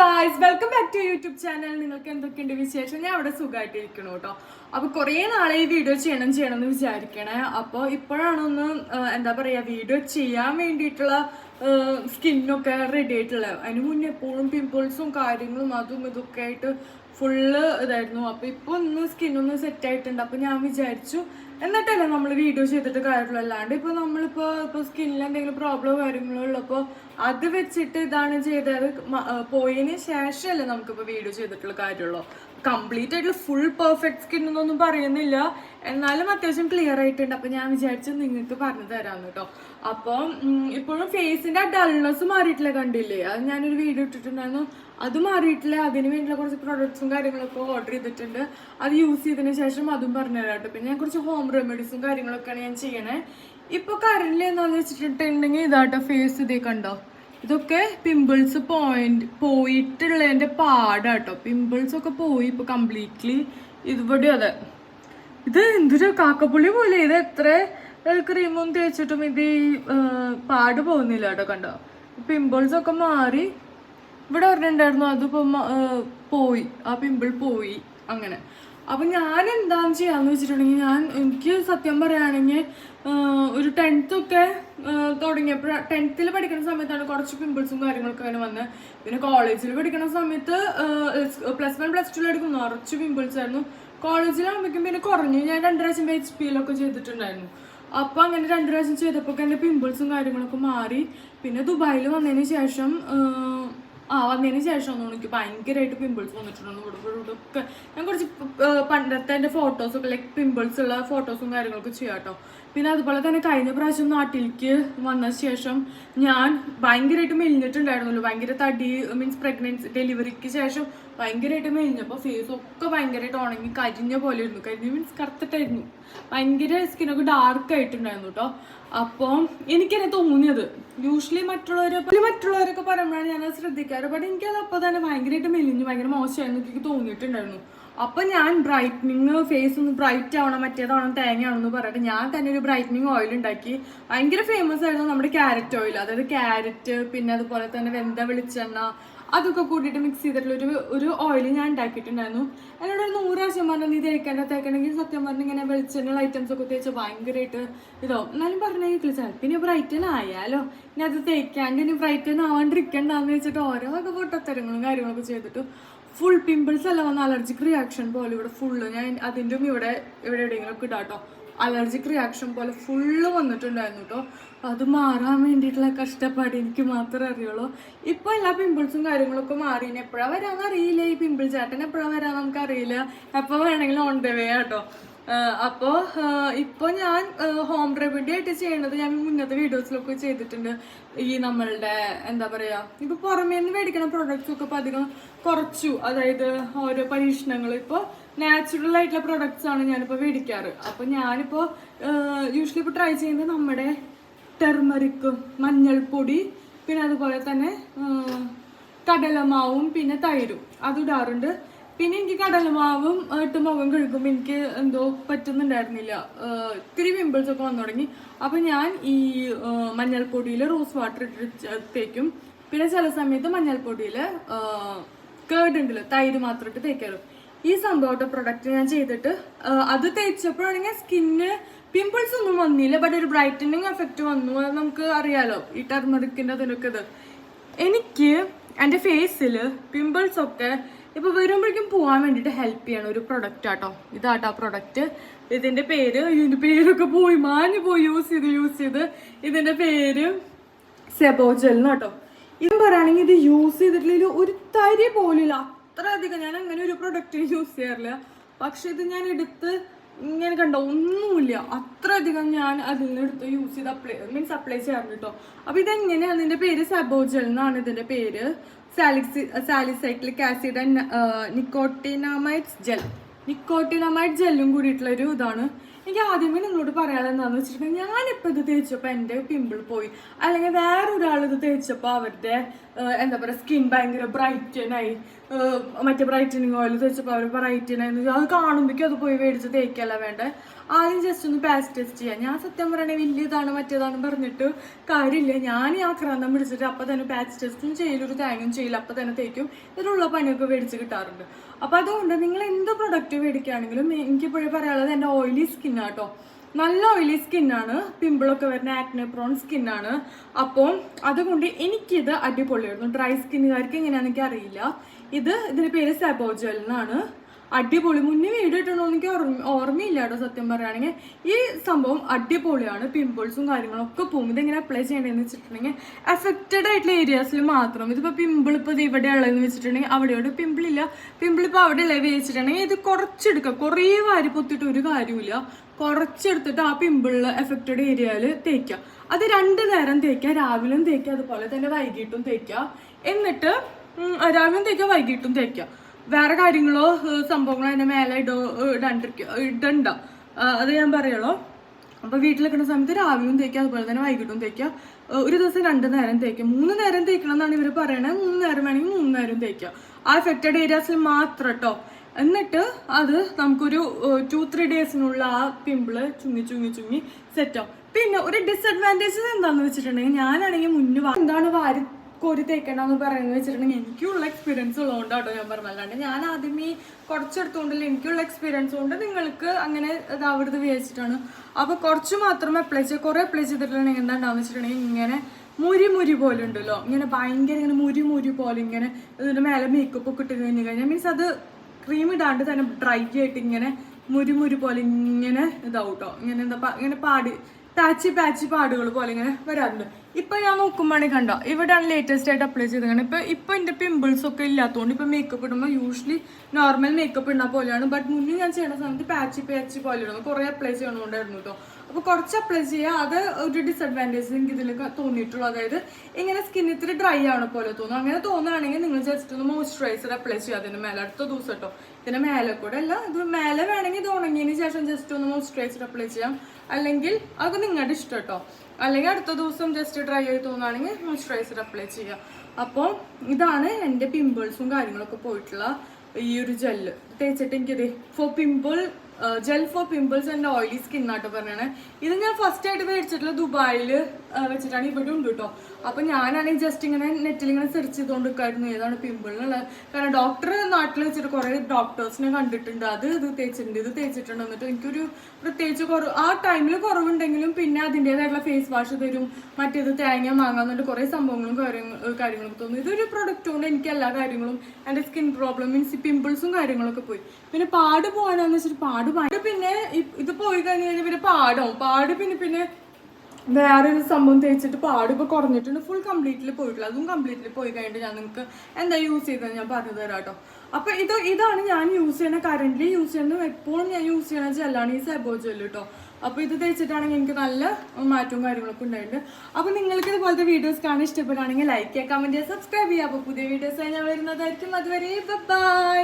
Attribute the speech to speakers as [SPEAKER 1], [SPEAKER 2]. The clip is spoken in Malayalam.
[SPEAKER 1] Guys welcome back to YouTube channel നിങ്ങൾക്ക് എന്തൊക്കെയുണ്ട് വിശേഷം? ഞാൻ അവിടെ സുഖമായിട്ടിരിക്കണു കേട്ടോ. അപ്പൊ കുറേ നാളെ ഈ വീഡിയോ ചെയ്യണം ചെയ്യണം എന്ന് വിചാരിക്കണേ. അപ്പോൾ ഇപ്പോഴാണ് ഒന്ന് ആ, എന്താ പറയാ വീഡിയോ ചെയ്യാൻ വേണ്ടിയിട്ടുള്ള സ്കിന്നൊക്കെ റെഡി ആയിട്ടുള്ളത്. അതിന് മുന്നേ എപ്പോഴും പിമ്പിൾസും കാര്യങ്ങളും അതും ഇതൊക്കെ ആയിട്ട് ഫുള്ള് ഇതായിരുന്നു. അപ്പൊ ഇപ്പൊ ഒന്ന് സ്കിന്നൊന്ന് സെറ്റ് ആയിട്ടുണ്ട്. അപ്പൊ ഞാൻ വിചാരിച്ചു എന്നിട്ടല്ലേ നമ്മൾ വീഡിയോ ചെയ്തിട്ട് കാര്യമുള്ളൂ. അല്ലാണ്ട് ഇപ്പൊ നമ്മളിപ്പോ ഇപ്പൊ സ്കിന്നിൽ എന്തെങ്കിലും പ്രോബ്ലം കാര്യങ്ങളോ ഉള്ളപ്പോ അത് വെച്ചിട്ട് ഇതാണ് ചെയ്തത്. പോയതിന് ശേഷമല്ലേ നമുക്കിപ്പോ വീഡിയോ ചെയ്തിട്ടുള്ള കാര്യമുള്ളൂ. കംപ്ലീറ്റ് ആയിട്ടുള്ള ഫുൾ പെർഫെക്റ്റ് സ്കിൻ എന്നൊന്നും പറയുന്നില്ല. എന്നാലും അത്യാവശ്യം ക്ലിയർ ആയിട്ടുണ്ട്. അപ്പൊ ഞാൻ വിചാരിച്ചു നിങ്ങൾക്ക് പറഞ്ഞു തരാം കേട്ടോ. അപ്പം ഇപ്പോഴും ഫേസിന്റെ ആ ഡൾനെസ് മാറിയിട്ടില്ല കണ്ടില്ലേ? അത് ഞാനൊരു വീഡിയോ ഇട്ടിട്ടുണ്ടായിരുന്നു. അത് മാറിയിട്ടില്ല. അതിന് വേണ്ടിയുള്ള കുറച്ച് പ്രൊഡക്ട്സും കാര്യങ്ങളൊക്കെ ഓർഡർ ചെയ്തിട്ടുണ്ട്. അത് യൂസ് ചെയ്തതിന് ശേഷം അതും പറഞ്ഞുതരാം കേട്ടോ. പിന്നെ കുറച്ച് ഹോം റെമഡീസും കാര്യങ്ങളൊക്കെയാണ് ഞാൻ ചെയ്യണേ. ഇപ്പൊ കറന്റ് എന്താന്ന് വെച്ചിട്ടുണ്ടെങ്കിൽ ഇതാട്ടോ ഫേസ് ഇതേ കണ്ടോ? ഇതൊക്കെ പിമ്പിൾസ് പോയിന്റ് പോയിട്ടുള്ളതിന്റെ പാടാട്ടോ പിമ്പിൾസ് ഒക്കെ പോയി ഇപ്പൊ കംപ്ലീറ്റ്ലി ഇതുപടി അതെ. ഇത് എന്തൊരു കാക്കപ്പുള്ളി പോലെ. ഇത് എത്ര ക്രീമും തേച്ചിട്ടും ഇത് പാട് പോകുന്നില്ല കേട്ടോ കണ്ടോ? പിമ്പിൾസ് ഒക്കെ മാറി ഇവിടെ പറഞ്ഞിട്ടുണ്ടായിരുന്നു അതിപ്പോ മ- പോയി. ആ പിമ്പിൾ പോയി. അങ്ങനെ. അപ്പൊ ഞാൻ എന്താന്ന് ചെയ്യാന്ന് വെച്ചിട്ടുണ്ടെങ്കിൽ ഞാൻ എനിക്ക് സത്യം പറയുകയാണെങ്കിൽ ഒരു ടെൻത്ത് ഒക്കെ തുടങ്ങിയപ്പോൾ ടെൻത്തിൽ പഠിക്കുന്ന സമയത്താണ് കുറച്ച് പിമ്പിൾസും കാര്യങ്ങളൊക്കെ അങ്ങനെ വന്നത് പിന്നെ കോളേജിൽ പഠിക്കുന്ന സമയത്ത് പ്ലസ് വൺ പ്ലസ് ടു എടുക്കും കുറച്ച് പിമ്പിൾസ് ആയിരുന്നു. കോളേജിലാകുമ്പോഴേക്കും പിന്നെ കുറഞ്ഞു. ഞാൻ രണ്ട് പ്രാവശ്യം എച്ച് പിയിലൊക്കെ ചെയ്തിട്ടുണ്ടായിരുന്നു. അപ്പൊ അങ്ങനെ രണ്ട് പ്രാവശ്യം ചെയ്തപ്പോൾ എന്റെ പിമ്പിൾസും കാര്യങ്ങളൊക്കെ മാറി. പിന്നെ ദുബായിൽ വന്നതിന് ശേഷം ആ വന്നതിന് ശേഷം ഒന്നും എനിക്ക് ഭയങ്കരമായിട്ട് പിമ്പിൾസ് വന്നിട്ടുണ്ട് ഇവിടെ ഇവിടെ ഒക്കെ ഞാൻ കുറച്ച് പണ്ടത്തെ എന്റെ ഫോട്ടോസൊക്കെ ലൈക്ക് പിമ്പിൾസ് ഉള്ള ഫോട്ടോസും കാര്യങ്ങളൊക്കെ ചെയ്യാം കേട്ടോ പിന്നെ അതുപോലെ തന്നെ കഴിഞ്ഞ പ്രാവശ്യം നാട്ടിലേക്ക് വന്ന ശേഷം ഞാൻ ഭയങ്കരമായിട്ട് മെലിഞ്ഞിട്ടുണ്ടായിരുന്നല്ലോ. ഭയങ്കര തടി മീൻസ് പ്രഗ്നൻസി ഡെലിവറിക്ക് ശേഷം ഭയങ്കരമായിട്ട് മെലിഞ്ഞപ്പോൾ ഫേസ് ഒക്കെ ഭയങ്കരമായിട്ട് ഉണങ്ങി കരിഞ്ഞ പോലെ ഇരുന്നു കരിഞ്ഞ് മീൻസ് കറുത്തിട്ടായിരുന്നു. ഭയങ്കര സ്കിന്നൊക്കെ ഡാർക്ക് ആയിട്ടുണ്ടായിരുന്നു കേട്ടോ അപ്പോൾ എനിക്കെന്നെ തോന്നിയത്. യൂഷ്വലി മറ്റുള്ളവരെ മറ്റുള്ളവരൊക്കെ പറയുമ്പോഴാണ് ഞാൻ ശ്രദ്ധിക്കാറ്. ബട്ട് എനിക്കത് അപ്പോൾ തന്നെ ഭയങ്കരമായിട്ട് മെലിഞ്ഞു ഭയങ്കര മോശമായിരുന്നു എനിക്ക് തോന്നിയിട്ടുണ്ടായിരുന്നു. അപ്പൊ ഞാൻ ബ്രൈറ്റനിങ് ഫേസ് ഒന്ന് ബ്രൈറ്റ് ആവണം മറ്റേതാവണം തേങ്ങയാണെന്ന് പറഞ്ഞിട്ട് ഞാൻ തന്നെ ഒരു ബ്രൈറ്റനിങ് ഓയിൽ ഉണ്ടാക്കി. ഭയങ്കര ഫേമസ് ആയിരുന്നു നമ്മുടെ ക്യാരറ്റ് ഓയിൽ അതായത് ക്യാരറ്റ് പിന്നെ അതുപോലെ തന്നെ വെന്ത വെളിച്ചെണ്ണ അതൊക്കെ കൂട്ടിയിട്ട് മിക്സ് ചെയ്തിട്ടുള്ള ഒരു ഒരു ഓയിൽ ഞാൻ ഉണ്ടാക്കിയിട്ടുണ്ടായിരുന്നു. എന്നോട് ഒരു നൂറ് പ്രാവശ്യം പറഞ്ഞു നീ തേക്കേണ്ട തേക്കണമെങ്കിൽ സത്യം പറഞ്ഞു ഇങ്ങനെ വെളിച്ചെണ്ണ ഐറ്റംസ് ഒക്കെ തേച്ച് ഭയങ്കരമായിട്ട് ഇതോ. എന്നാലും പറഞ്ഞു കേൾക്കില്ല പിന്നെ ബ്രൈറ്റൻ ആയാലോ? ഇനി അത് തേക്കാണ്ട് ഇനി ബ്രൈറ്റൻ ആവാണ്ടിരിക്കണ്ടെന്ന് വെച്ചിട്ട് ഓരോ ഒക്കെ പൊട്ടത്തരങ്ങളും കാര്യങ്ങളൊക്കെ ചെയ്തിട്ട് ഫുൾ പിമ്പിൾസ് അല്ല വന്ന അലർജിക് റിയാക്ഷൻ പോലെ ഇവിടെ ഫുള്ള് ഞാൻ അതിന്റെ ഇവിടെ ഇവിടെ എവിടെയെങ്കിലും കിട്ടാട്ടോ അലർജിക് റിയാക്ഷൻ പോലെ ഫുള്ള് വന്നിട്ടുണ്ടായിരുന്നു കേട്ടോ അത് മാറാൻ വേണ്ടിയിട്ടുള്ള കഷ്ടപ്പാട് എനിക്ക് മാത്രമേ അറിയുള്ളൂ. ഇപ്പോൾ എല്ലാ പിമ്പിൾസും കാര്യങ്ങളൊക്കെ മാറി എപ്പോഴാണ് വരാമെന്ന് അറിയില്ല. ഈ പിമ്പിൾ ചേട്ടൻ എപ്പോഴാണ് വരാമെന്ന് നമുക്ക് അറിയില്ല എപ്പോൾ വേണമെങ്കിലും ഓൺ ദ വേ കേട്ടോ അപ്പോൾ ഇപ്പോൾ ഞാൻ ഹോം റെമഡി ആയിട്ട് ചെയ്യണത് ഞാൻ മുന്നത്തെ വീഡിയോസിലൊക്കെ ചെയ്തിട്ടുണ്ട്. ഈ നമ്മളുടെ എന്താ പറയുക ഇപ്പോൾ പുറമേ നിന്ന് മേടിക്കുന്ന പ്രൊഡക്ട്സ് ഒക്കെ ഇപ്പോൾ അധികം കുറച്ചു. അതായത് ഓരോ പരീക്ഷണങ്ങൾ ഇപ്പോൾ നാച്ചുറൽ ആയിട്ടുള്ള പ്രൊഡക്ട്സ് ആണ് ഞാനിപ്പോൾ മേടിക്കാറ്. അപ്പോൾ ഞാനിപ്പോൾ യൂഷ്വലി ഇപ്പോൾ ട്രൈ ചെയ്യുന്നത് നമ്മുടെ ടെർമറിക്കും മഞ്ഞൾപ്പൊടി പിന്നെ അതുപോലെ തന്നെ കടലമാവും പിന്നെ തൈരും. അത് ഇടാറുണ്ട്. പിന്നെ എനിക്ക് കടലമാവും ആ, കഴിക്കുമ്പോൾ എനിക്ക് എന്തോ പറ്റുന്നുണ്ടായിരുന്നില്ല. ഇത്തിരി പിമ്പിൾസ് ഒക്കെ വന്നു തുടങ്ങി. അപ്പൊ ഞാൻ ഈ മഞ്ഞൾപ്പൊടിയിൽ റോസ് വാട്ടർ ഇട്ടിട്ട് തേക്കും. പിന്നെ ചില സമയത്ത് മഞ്ഞൾപ്പൊടിയിൽ കേർഡ് ഉണ്ടല്ലോ തൈര് മാത്രം ഇട്ട് തേക്കാറും. ഈ സംഭവത്തെ പ്രൊഡക്റ്റ് ഞാൻ ചെയ്തിട്ട് അത് തേച്ചപ്പോഴാണെങ്കിൽ സ്കിന്ന് പിമ്പിൾസ് ഒന്നും വന്നില്ല ബട്ട് ഒരു ബ്രൈറ്റനിങ് എഫക്റ്റ് വന്നു. അത് നമുക്ക് അറിയാലോ ഈ ടെർമറിക്കിന്റെ അതിനൊക്കെ ഇത്. എനിക്ക് എന്റെ ഫേസിൽ പിമ്പിൾസ് ഒക്കെ ഇപ്പൊ വരുമ്പോഴേക്കും പോകാൻ വേണ്ടിയിട്ട് ഹെൽപ്പ് ചെയ്യണം. ഒരു പ്രൊഡക്റ്റ് ആട്ടോ. ഇതാട്ടോ പ്രൊഡക്റ്റ് ഇതിന്റെ പേര് ഇതിന്റെ പേരൊക്കെ പോയി മാഞ്ഞു പോയി യൂസ് ചെയ്ത് യൂസ് ചെയ്ത്. ഇതിന്റെ പേര് സെബോജൽ കേട്ടോ ഇത് പറയുകയാണെങ്കിൽ ഇത് യൂസ് ചെയ്തിട്ടില്ല ഒരു തരി പോലില്ല അത്രയധികം ഞാൻ അങ്ങനെ ഒരു പ്രൊഡക്റ്റ് യൂസ് ചെയ്യാറില്ല. പക്ഷെ ഇത് ഞാൻ എടുത്ത് ഇങ്ങനെ കണ്ടോ? ഒന്നുമില്ല. അത്ര അധികം ഞാൻ അതിൽ നിന്ന് എടുത്ത് യൂസ് ചെയ്ത് അപ്ലൈ മീൻസ് അപ്ലൈ ചെയ്യാൻ കേട്ടോ അപ്പൊ ഇതെങ്ങനെയാണ് ഇതിന്റെ പേര് സബോജൽ എന്നാണ് ഇതിന്റെ പേര്. സാലിക്സി salicylic acid and nicotinamides gel nicotinamide ജെല്ലും കൂടിയിട്ടുള്ളൊരു ഇതാണ്. എനിക്ക് ആദ്യമേ നിങ്ങളോട് പറയാനുള്ളത് എന്താണെന്ന് വെച്ചിട്ടുണ്ടെങ്കിൽ ഞാനിപ്പോൾ ഇത് തേച്ചപ്പോൾ എന്റെ പിമ്പിൾ പോയി. അല്ലെങ്കിൽ വേറെ ഒരാൾ ഇത് തേച്ചപ്പോൾ അവരുടെ എന്താ പറയുക സ്കിൻ ഭയങ്കര ബ്രൈറ്റനായി മറ്റേ ബ്രൈറ്റനിങ് ഓയിൽ തേച്ചപ്പോൾ അവർ ബ്രൈറ്റനായി അത് കാണുമ്പോഴേക്കും അത് പോയി മേടിച്ച് തേക്കല്ല വേണ്ടേ? ആദ്യം ജസ്റ്റ് ഒന്ന് പാസ് ടെസ്റ്റ് ചെയ്യാം. ഞാൻ സത്യം പറയണേ വലിയതാണ് മറ്റേതാണ് പറഞ്ഞിട്ട് കാര്യമില്ല. ഞാൻ ഈ ആക്രാന്തം പിടിച്ചിട്ട് അപ്പം തന്നെ പാച്ച് ടെസ്റ്റും ചെയ്യില്ല ഒരു തേങ്ങയും ചെയ്യില്ല അപ്പം തന്നെ തേക്കും. ഇതിലുള്ള പണിയൊക്കെ മേടിച്ച് കിട്ടാറുണ്ട്. അപ്പം അതുകൊണ്ട് നിങ്ങൾ എന്ത് പ്രൊഡക്റ്റ് മേടിക്കുകയാണെങ്കിലും എനിക്കിപ്പോഴും പറയാനുള്ളത് എന്റെ ഓയിലി സ്കിന്നാട്ടോ നല്ല ഓയിലി സ്കിന്നാണ് പിമ്പിളൊക്കെ വരുന്ന ആക്നെ പ്രോൺ സ്കിന്നാണ് അപ്പോൾ അതുകൊണ്ട് എനിക്കിത് അടിപൊളിയായിരുന്നു. ഡ്രൈ സ്കിന്നുകാർക്ക് എങ്ങനെയാണെന്ന് എനിക്ക് അറിയില്ല ഇത് ഇതിന്റെ പേര് സെബോജൽ എന്നാണ് അടിപൊളി. മുന്നേ വീഡിയോ ഇട്ടുണ്ടോ എനിക്ക് ഓർമ്മ ഓർമ്മയില്ല കേട്ടോ സത്യം പറയുകയാണെങ്കിൽ ഈ സംഭവം അടിപൊളിയാണ്. പിമ്പിൾസും കാര്യങ്ങളും ഒക്കെ പോകും. ഇതെങ്ങനെ അപ്ലൈ ചെയ്യേണ്ടതെന്ന് വെച്ചിട്ടുണ്ടെങ്കിൽ എഫക്റ്റഡ് ആയിട്ടുള്ള ഏരിയാസിൽ മാത്രം. ഇതിപ്പോൾ പിമ്പിൾ ഇപ്പോൾ ഇവിടെ ഉള്ളതെന്ന് വെച്ചിട്ടുണ്ടെങ്കിൽ അവിടെയോട് പിമ്പിൾ ഇല്ല. പിമ്പിൾ ഇപ്പോൾ അവിടെ ഉള്ളത് വെച്ചിട്ടുണ്ടെങ്കിൽ ഇത് കുറച്ചെടുക്കുക കുറേ വാരി പൊത്തിട്ട് ഒരു കാര്യമില്ല കുറച്ചെടുത്തിട്ട് ആ പിമ്പിളിൽ എഫക്റ്റഡ് ഏരിയയിൽ തേക്കുക. അത് രണ്ട് നേരം തേക്കുക. രാവിലെയും തേക്കുക. അതുപോലെ തന്നെ വൈകിട്ടും തേക്കുക. എന്നിട്ട് രാവിലെയും തേക്കുക വൈകിട്ടും തേക്കുക. വേറെ കാര്യങ്ങളോ സംഭവങ്ങളോ അതിന്റെ മേലെ ഇടോ ഇടണ്ടിരിക്കുക ഇടണ്ട. അത് ഞാൻ പറയുള്ളൂ അപ്പൊ വീട്ടിൽ നിൽക്കുന്ന സമയത്ത് രാവിലെയും തേക്കുക അതുപോലെ തന്നെ വൈകിട്ടും തേക്കുക ഒരു ദിവസം രണ്ട് നേരം തേക്കുക മൂന്ന് നേരം തേക്കണം എന്നാണ് ഇവർ പറയണത് മൂന്ന് നേരം വേണമെങ്കിൽ മൂന്ന് നേരം തേക്കുക ആ എഫക്റ്റഡ് ഏരിയാസിൽ മാത്രം കേട്ടോ എന്നിട്ട് അത് നമുക്കൊരു ടു ത്രീ ഡേയ്സിനുള്ള ആ പിമ്പിൾ ചുങ്ങി ചുങ്ങി ചുങ്ങി സെറ്റ് ആവും. പിന്നെ ഒരു ഡിസ്അഡ്വാന്റേജ് എന്താണെന്ന് വെച്ചിട്ടുണ്ടെങ്കിൽ ഞാനാണെങ്കിൽ മുന്നേ എന്താണ് വാരി കോരി തേക്കണ്ടെന്ന് പറയുന്നത് വെച്ചിട്ടുണ്ടെങ്കിൽ എനിക്കുള്ള എക്സ്പീരിയൻസ് ഉള്ളതുകൊണ്ട് കേട്ടോ ഞാൻ പറഞ്ഞത്. അല്ലാണ്ട് ഞാൻ ആദ്യമേ കുറച്ചെടുത്തുകൊണ്ടല്ല എനിക്കുള്ള എക്സ്പീരിയൻസ് കൊണ്ട് നിങ്ങൾക്ക് അങ്ങനെ ഇതാവരുത് വിചാരിച്ചിട്ടാണ്. അപ്പോൾ കുറച്ച് മാത്രം അപ്ലൈ ചെയ്യുക കുറേ അപ്ലൈ ചെയ്തിട്ടുണ്ടെങ്കിൽ എന്താ ഉണ്ടാവുക വെച്ചിട്ടുണ്ടെങ്കിൽ ഇങ്ങനെ മുരി മുരി പോലെ ഉണ്ടല്ലോ. ഇങ്ങനെ ഭയങ്കര ഇങ്ങനെ മുരി മുരി പോലെ ഇങ്ങനെ ഇതിന്റെ മേലെ മേക്കപ്പ് ഒക്കെ ഇട്ട് കഴിഞ്ഞ് കഴിഞ്ഞാൽ മീൻസ് അത് ക്രീം ഇടാണ്ട് തന്നെ ഡ്രൈ ആയിട്ട് ഇങ്ങനെ മുരി മുരി പോലെ ഇങ്ങനെ ഇതാവും കേട്ടോ ഇങ്ങനെ എന്താ ഇങ്ങനെ പാടി പാച്ചി പാച്ചി പാടുകൾ പോലെ ഇങ്ങനെ വരാറുണ്ട്. ഇപ്പൊ ഞാൻ നോക്കുമ്പോഴാണെങ്കിൽ കണ്ടോ? ഇവിടെയാണ് ലേറ്റസ്റ്റ് ആയിട്ട് അപ്ലൈ ചെയ്തത് ഇപ്പൊ ഇപ്പൊ എന്റെ പിമ്പിൾസ് ഒക്കെ ഇല്ലാത്തതുകൊണ്ട് ഇപ്പൊ മേക്കപ്പ് ഇടുമ്പോൾ യൂഷ്വലി നോർമൽ മേക്കപ്പ് ഇടുന്ന പോലെയാണ്. ബട്ട് മുന്നേ ഞാൻ ചെയ്യുന്ന സമയത്ത് പാച്ചി പാച്ചി പോലെ ഇടുന്നു. കുറെ അപ്ലൈ ചെയ്യണോണ്ടായിരുന്നു കേട്ടോ അപ്പൊ കുറച്ച് അപ്ലൈ ചെയ്യുക അത് ഒരു ഡിസഡ്വാന്റേജ് എനിക്ക് ഇതിൽ തോന്നിയിട്ടുള്ളൂ. അതായത് ഇങ്ങനെ സ്കിൻ ഇത്തിരി ഡ്രൈ ആവണ പോലെ തോന്നും. അങ്ങനെ തോന്നുകയാണെങ്കിൽ നിങ്ങൾ ജസ്റ്റ് ഒന്ന് മോയ്സ്ചറൈസർ അപ്ലൈ ചെയ്യുക. അതിന് മേലെ അടുത്ത ദിവസം കേട്ടോ ഇതിന് മേലെ കൂടെ അല്ല ഇത് മേലെ വേണമെങ്കിൽ ഇത് ഉണങ്ങിയതിന് ശേഷം ജസ്റ്റ് ഒന്ന് മോയ്സ്ചറൈസർ അപ്ലൈ ചെയ്യാം. അല്ലെങ്കിൽ അത് നിങ്ങളുടെ ഇഷ്ടം കേട്ടോ അല്ലെങ്കിൽ അടുത്ത ദിവസം ജസ്റ്റ് ഡ്രൈ ആയി തോന്നുകയാണെങ്കിൽ മോയ്സ്ചറൈസർ അപ്ലൈ ചെയ്യാം അപ്പോൾ ഇതാണ് എന്റെ പിമ്പിൾസും കാര്യങ്ങളൊക്കെ പോയിട്ടുള്ള ഈ ഒരു ജെല്ല് തേച്ചിട്ട് എനിക്കിത് for pimple gel for pimples and oily skin ആട്ടോ പറഞ്ഞാണ് ഇത് ഞാൻ ഫസ്റ്റ് ആയിട്ട് മേടിച്ചിട്ടുള്ള ദുബായിൽ വെച്ചിട്ടാണ് ഇവിടെ ഉണ്ട് കേട്ടോ അപ്പൊ ഞാനാണെങ്കിൽ ജസ്റ്റ് ഇങ്ങനെ നെറ്റിൽ ഇങ്ങനെ സെർച്ച് ചെയ്തുകൊണ്ടിരിക്കായിരുന്നു ഏതാണ് പിമ്പിളിനുള്ളത് കാരണം ഡോക്ടർ നാട്ടിൽ വെച്ചിട്ട് കുറെ ഡോക്ടേഴ്സിനെ കണ്ടിട്ടുണ്ട്. അത് ഇത് തേച്ചിട്ടുണ്ട് ഇത് തേച്ചിട്ടുണ്ട് എന്നിട്ട് എനിക്കൊരു പ്രത്യേകിച്ച് കുറവ് ആ ടൈമിൽ കുറവുണ്ടെങ്കിലും പിന്നെ അതിന്റെതായിട്ടുള്ള ഫേസ് വാഷ് തരും. മറ്റേത് തേങ്ങ മാങ്ങ എന്നിട്ട് കുറെ സംഭവങ്ങളും കാര്യങ്ങളും തോന്നുന്നു ഇതൊരു പ്രൊഡക്റ്റ് കൊണ്ട് എനിക്ക് എല്ലാ കാര്യങ്ങളും എന്റെ സ്കിൻ പ്രോബ്ലം മീൻസ് പിമ്പിൾസും കാര്യങ്ങളൊക്കെ പോയി. പിന്നെ പാട് പോകാനാന്ന് വെച്ചിട്ട് പാട് പാട് പിന്നെ ഇത് പോയി കഴിഞ്ഞ് കഴിഞ്ഞാൽ പിന്നെ പാടും. പാട് പിന്നെ പിന്നെ വേറൊരു സംഭവം തേച്ചിട്ട് പാട് കുറഞ്ഞിട്ടുണ്ട്. ഫുൾ കംപ്ലീറ്റ്ലി പോയിട്ടില്ല അതും കംപ്ലീറ്റ്ലി പോയി കഴിഞ്ഞിട്ട് ഞാൻ നിങ്ങൾക്ക് എന്താ യൂസ് ചെയ്തത് ഞാൻ പറഞ്ഞു തരാം കേട്ടോ. അപ്പൊ ഇത് ഇതാണ് ഞാൻ യൂസ് ചെയ്യുന്ന കറന്റ് യൂസ് ചെയ്യുന്നത് എപ്പോഴും ഞാൻ യൂസ് ചെയ്യുന്ന ജെല്ലാണ് ഈ സെബോ ജെല്ല് കേട്ടോ അപ്പൊ ഇത് തേച്ചിട്ടാണെങ്കിൽ എനിക്ക് നല്ല മാറ്റവും കാര്യങ്ങളൊക്കെ ഉണ്ടായിട്ടുണ്ട്. അപ്പൊ നിങ്ങൾക്ക് ഇതുപോലത്തെ വീഡിയോസ് കാണാൻ ഇഷ്ടപ്പെടുകയാണെങ്കിൽ ലൈക്ക് ചെയ്യുക കമന്റ് ചെയ്യുക സബ്സ്ക്രൈബ് ചെയ്യുക. അപ്പൊ പുതിയ വീഡിയോസ് ഞാൻ വരുന്നതായിരിക്കും. അതുവരെ ബൈ